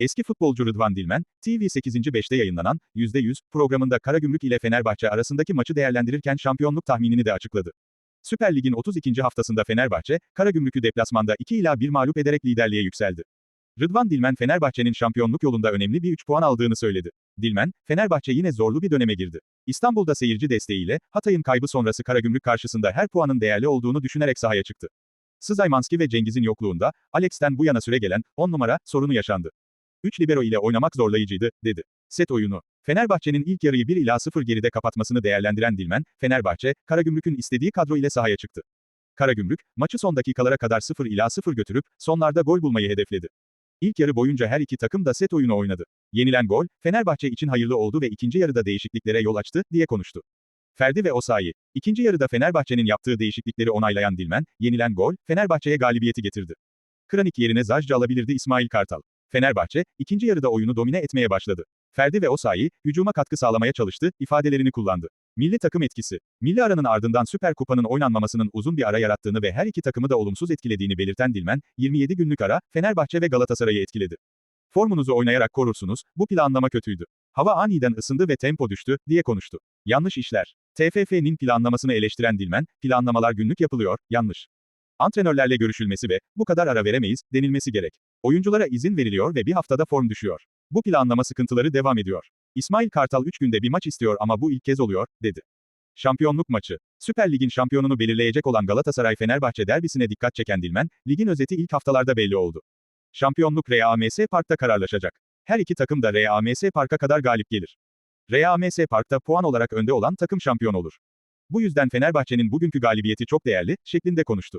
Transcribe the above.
Eski futbolcu Rıdvan Dilmen, TV 8. 5'te yayınlanan %100 programında Karagümrük ile Fenerbahçe arasındaki maçı değerlendirirken şampiyonluk tahminini de açıkladı. Süper Lig'in 32. haftasında Fenerbahçe, Karagümrük'ü deplasmanda 2 ila 1 mağlup ederek liderliğe yükseldi. Rıdvan Dilmen Fenerbahçe'nin şampiyonluk yolunda önemli bir 3 puan aldığını söyledi. Dilmen, Fenerbahçe yine zorlu bir döneme girdi. İstanbul'da seyirci desteğiyle, Hatay'ın kaybı sonrası Karagümrük karşısında her puanın değerli olduğunu düşünerek sahaya çıktı. Sızaymanski ve Cengiz'in yokluğunda, Alex'ten bu yana süre gelen, 10 numara, sorunu yaşandı. 3 libero ile oynamak zorlayıcıydı, dedi. Set oyunu. Fenerbahçe'nin ilk yarıyı 1 ila 0 geride kapatmasını değerlendiren Dilmen, Fenerbahçe, Karagümrük'ün istediği kadro ile sahaya çıktı. Karagümrük, maçı son dakikalara kadar 0 ila 0 götürüp, sonlarda gol bulmayı hedefledi. İlk yarı boyunca her iki takım da set oyunu oynadı. Yenilen gol, Fenerbahçe için hayırlı oldu ve ikinci yarıda değişikliklere yol açtı, diye konuştu. Ferdi ve Osayi. İkinci yarıda Fenerbahçe'nin yaptığı değişiklikleri onaylayan Dilmen, yenilen gol, Fenerbahçe'ye galibiyeti getirdi. Kranik yerine Zajca alabilirdi İsmail Kartal. Fenerbahçe, ikinci yarıda oyunu domine etmeye başladı. Ferdi ve Osayi, hücuma katkı sağlamaya çalıştı, ifadelerini kullandı. Milli takım etkisi. Milli aranın ardından Süper Kupa'nın oynanmamasının uzun bir ara yarattığını ve her iki takımı da olumsuz etkilediğini belirten Dilmen, 27 günlük ara, Fenerbahçe ve Galatasaray'ı etkiledi. Formunuzu oynayarak korursunuz, bu planlama kötüydü. Hava aniden ısındı ve tempo düştü, diye konuştu. Yanlış işler. TFF'nin planlamasını eleştiren Dilmen, planlamalar günlük yapılıyor, yanlış. Antrenörlerle görüşülmesi ve, bu kadar ara veremeyiz, denilmesi gerek. Oyunculara izin veriliyor ve bir haftada form düşüyor. Bu planlama sıkıntıları devam ediyor. İsmail Kartal 3 günde bir maç istiyor ama bu ilk kez oluyor, dedi. Şampiyonluk maçı. Süper Lig'in şampiyonunu belirleyecek olan Galatasaray-Fenerbahçe derbisine dikkat çeken Dilmen, ligin özeti ilk haftalarda belli oldu. Şampiyonluk RAMS Park'ta kararlaşacak. Her iki takım da RAMS Park'a kadar galip gelir. RAMS Park'ta puan olarak önde olan takım şampiyon olur. Bu yüzden Fenerbahçe'nin bugünkü galibiyeti çok değerli, şeklinde konuştu.